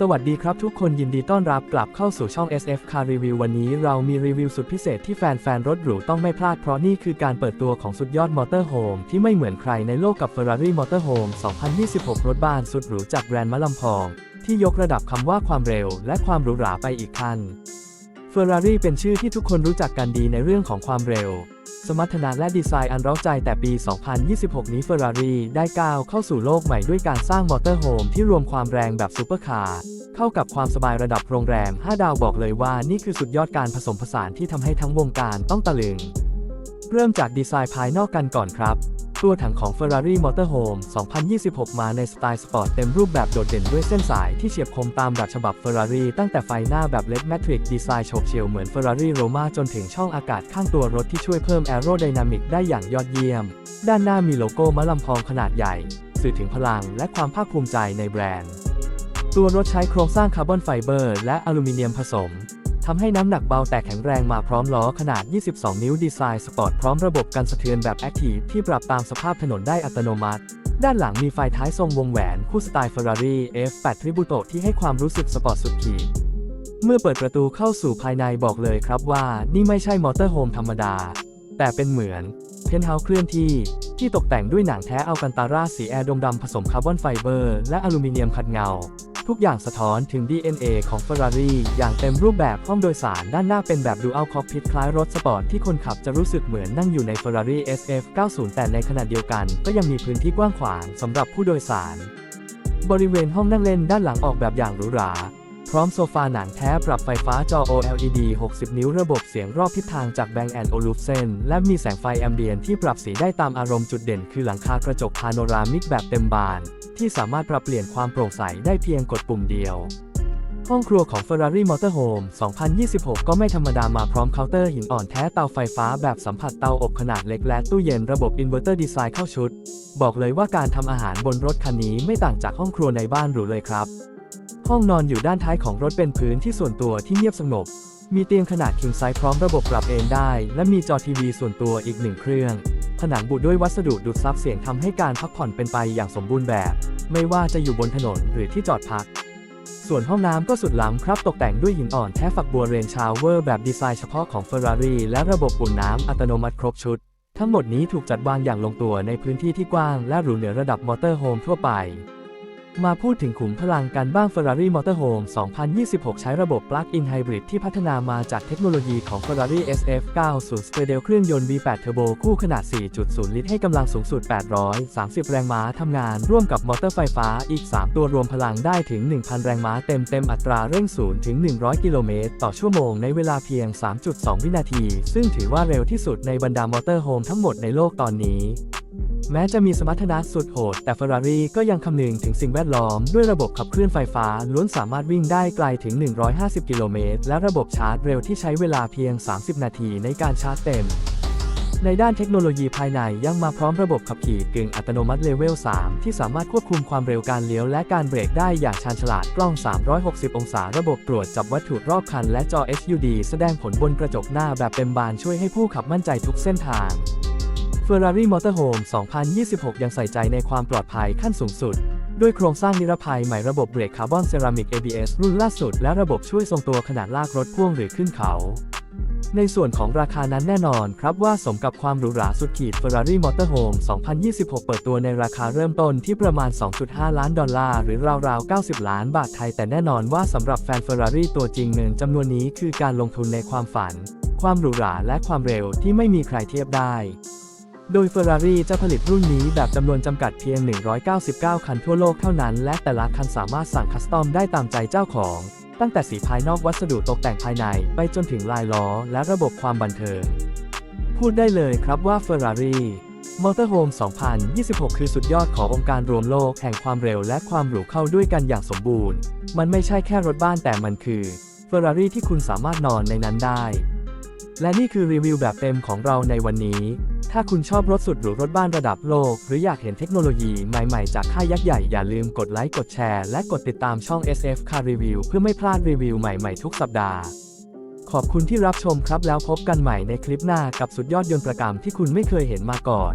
สวัสดีครับทุกคนยินดีต้อนรับกลับเข้าสู่ช่อง SF Car Review วันนี้เรามีรีวิวสุดพิเศษที่แฟนๆ รถหรูต้องไม่พลาดเพราะนี่คือการเปิดตัวของสุดยอดมอเตอร์โฮมที่ไม่เหมือนใครในโลกกับ Ferrari Motorhome 2026 รถบ้านสุดหรูจากแบรนด์มะลำพอง ที่ยกระดับคำว่าความเร็วและความหรูหราไปอีกขั้น Ferrari เป็นชื่อที่ทุกคนรู้จักกันดีในเรื่องของความเร็ว สมรรถนะและดีไซน์อันร้าใจแต่ปี 2026 นี้ Ferrari ได้ก้าวเข้าสู่โลกใหม่ด้วยการสร้างมอเตอร์โฮมที่รวมความแรงแบบซูเปอร์คาร์เข้ากับความสบายระดับโรงแรม 5 ดาวบอกเลยว่านี่คือสุดยอดการผสมผสานที่ทำให้ทั้งวงการต้องตะลึง เริ่มจากดีไซน์ภายนอกกันก่อนครับ ตัวถังของ Ferrari Motorhome 2026 มาในสไตล์สปอร์ตเต็มรูปแบบโดดเด่นด้วยเส้นสายที่เฉียบคมตามแบบฉบับ Ferrari ตั้งแต่ไฟหน้าแบบ LED Matrix ดีไซน์โฉบเฉี่ยวเหมือน Ferrari Roma จนถึงช่องอากาศข้างตัวรถที่ช่วยเพิ่ม Aerodynamic ได้อย่างยอดเยี่ยม ด้านหน้ามีโลโก้มะลำพองขนาดใหญ่ สื่อถึงพลังและความภาคภูมิใจในแบรนด์ ตัวรถใช้โครงสร้างคาร์บอนไฟเบอร์และอลูมิเนียมผสม ทำให้น้ำหนักเบาแต่แข็งแรงมาพร้อมล้อขนาด 22 นิ้วดีไซน์สปอร์ตพร้อมระบบกันสะเทือนแบบแอคทีฟที่ปรับตามสภาพถนนได้อัตโนมัติ ด้านหลังมีไฟท้ายทรงวงแหวน คู่สไตล์ Ferrari F8 Tributo ที่ให้ความรู้สึกสปอร์ตสุดขีด เมื่อเปิดประตูเข้าสู่ภายในบอกเลยครับว่านี่ไม่ใช่มอเตอร์โฮมธรรมดา แต่เป็นเหมือน เพนท์เฮาส์เคลื่อนที่ที่ตกแต่งด้วยหนังแท้อัลกันตาราสีแอร์ดงดำผสมคาร์บอนไฟเบอร์ และอลูมิเนียมขัดเงา ทุกอย่างสะท้อนถึง DNA ของ Ferrari อย่างเต็มรูปแบบห้องโดยสารด้านหน้าเป็นแบบ Dual Cockpit คล้ายรถสปอร์ตที่คนขับจะรู้สึกเหมือนนั่งอยู่ใน Ferrari SF 90 แต่ในขณะเดียวกัน ก็ยังมีพื้นที่กว้างขวางสำหรับผู้โดยสาร บริเวณห้องนั่งเล่นด้านหลังออกแบบอย่างหรูหราพร้อมโซฟาหนังแท้ปรับไฟฟ้าจอ OLED 60 นิ้วระบบเสียงรอบทิศทางจาก Bang Olufsen และมีแสงไฟแอมเบียนที่ปรับสีได้ตามอารมณ์จุดเด่นคือหลังคากระจกพาโนรามิกแบบเต็มบาน ที่สามารถปรับเปลี่ยนความโปร่งใสได้เพียงกดปุ่มเดียว ห้องครัวของ Ferrari Motorhome 2026 ก็ไม่ธรรมดามาพร้อมเคาน์เตอร์หินอ่อนแท้เตาไฟฟ้าแบบสัมผัสเตาอบขนาดเล็กและตู้เย็นระบบอินเวอร์เตอร์ดีไซน์เข้าชุด บอกเลยว่าการทำอาหารบนรถคันนี้ไม่ต่างจากห้องครัวในบ้านหรูเลยครับ ห้องนอนอยู่ด้านท้ายของรถเป็นพื้นที่ส่วนตัวที่เงียบสงบ มีเตียงขนาด king size พร้อมระบบปรับเอนได้ และมีจอทีวีส่วนตัวอีกหนึ่งเครื่อง ผนังบุด้วยวัสดุดูดซับเสียงทำให้การพักผ่อนเป็นไปอย่างสมบูรณ์แบบ ไม่ว่าจะอยู่บนถนนหรือที่จอดพัก ส่วนห้องน้ำก็สุดล้ำครับตกแต่งด้วยหินอ่อนแท้ฝักบัวเรนชาวเวอร์แบบดีไซน์เฉพาะของ Ferrari และระบบอุ่นน้ำอัตโนมัติครบชุด ทั้งหมดนี้ถูกจัดวางอย่างลงตัวในพื้นที่ที่กว้างและหรูเหนือระดับมอเตอร์โฮมทั่วไป มาพูดถึงขุมพลังกันบ้าง Ferrari Motorhome 2026 ใช้ระบบ Plug-in Hybrid ที่พัฒนามาจากเทคโนโลยีของ Ferrari SF 90สเตเดลเครื่องยนต์ V8 Turbo คู่ขนาด 4.0 ลิตรให้กำลังสูงสุด 830 แรงม้าทำงาน ร่วมกับมอเตอร์ไฟฟ้าอีก 3 ตัวรวมพลังได้ถึง 1,000 แรงม้าเต็มเต็มอัตราเร่ง0ถึง 100 กิโลเมตร ต่อชั่วโมงในเวลาเพียง 3.2 วินาที ซึ่งถือว่าเร็วที่สุดในบรรดามอเตอร์โฮมทั้งหมดในโลกตอนนี้ แม้จะมีสมรรถนะสุดโหด แต่ Ferrari ก็ยังคำนึงถึงสิ่งแวดล้อม ด้วยระบบขับเคลื่อนไฟฟ้า ล้วนสามารถวิ่งได้ไกลถึง 150 กิโลเมตร และระบบชาร์จเร็วที่ใช้เวลาเพียง 30 นาทีในการชาร์จเต็มในด้านเทคโนโลยีภายในยังมาพร้อมระบบขับขี่กึ่งอัตโนมัติเลเวล 3 ที่สามารถควบคุมความเร็วการเลี้ยวและการเบรกได้อย่างชาญฉลาดกล้อง 360 องศาระบบตรวจจับวัตถุรอบคันและจอ HUD แสดงผลบนกระจกหน้าแบบเต็มบานช่วยให้ผู้ขับมั่นใจทุกเส้นทาง Ferrari Motorhome 2026 ยังใส่ใจในความปลอดภัยขั้นสูงสุด ด้วยโครงสร้างนิรภัยใหม่ระบบเบรกคาร์บอนเซรามิก ABS รุ่นล่าสุด และระบบช่วยทรงตัวขนาดลากรถพ่วงหรือขึ้นเขา ในส่วนของราคานั้นแน่นอนครับว่าสมกับความหรูหราสุดขีด Ferrari Motorhome 2026 เปิดตัวในราคาเริ่มต้นที่ประมาณ 2.5 ล้านดอลลาร์หรือราวๆ 90 ล้านบาทไทย แต่แน่นอนว่าสำหรับแฟน Ferrari ตัวจริงเงินจำนวนนี้คือการลงทุนในความฝัน ความหรูหราและความเร็วที่ไม่มีใครเทียบได้ โดย Ferrari จะผลิตรุ่นนี้แบบจำนวนจำกัดเพียง 199 คันทั่วโลกเท่านั้น และแต่ละคันสามารถสั่งคัสตอมได้ตามใจเจ้าของ ตั้งแต่สีภายนอกวัสดุตกแต่งภายใน ไปจนถึงลายล้อ และระบบความบันเทิง พูดได้เลยครับว่า Ferrari Motorhome 2026 คือสุดยอดขององค์การรวมโลกแห่งความเร็วและความหรูเข้าด้วยกันอย่างสมบูรณ์ มันไม่ใช่แค่รถบ้านแต่มันคือ Ferrari ที่คุณสามารถนอนในนั้นได้ และนี่คือรีวิวแบบเต็มของเราในวันนี้ ถ้าคุณชอบรถสุดหรูรถบ้านระดับโลก หรืออยากเห็นเทคโนโลยีใหม่ๆ จากค่ายยักษ์ใหญ่ อย่าลืมกดไลค์ กดแชร์ และกดติดตามช่อง SF Car Review เพื่อไม่พลาดรีวิวใหม่ๆ ทุกสัปดาห์ ขอบคุณที่รับชมครับแล้วพบกันใหม่ในคลิปหน้ากับสุดยอดยนต์ประกรมที่คุณไม่เคยเห็นมาก่อน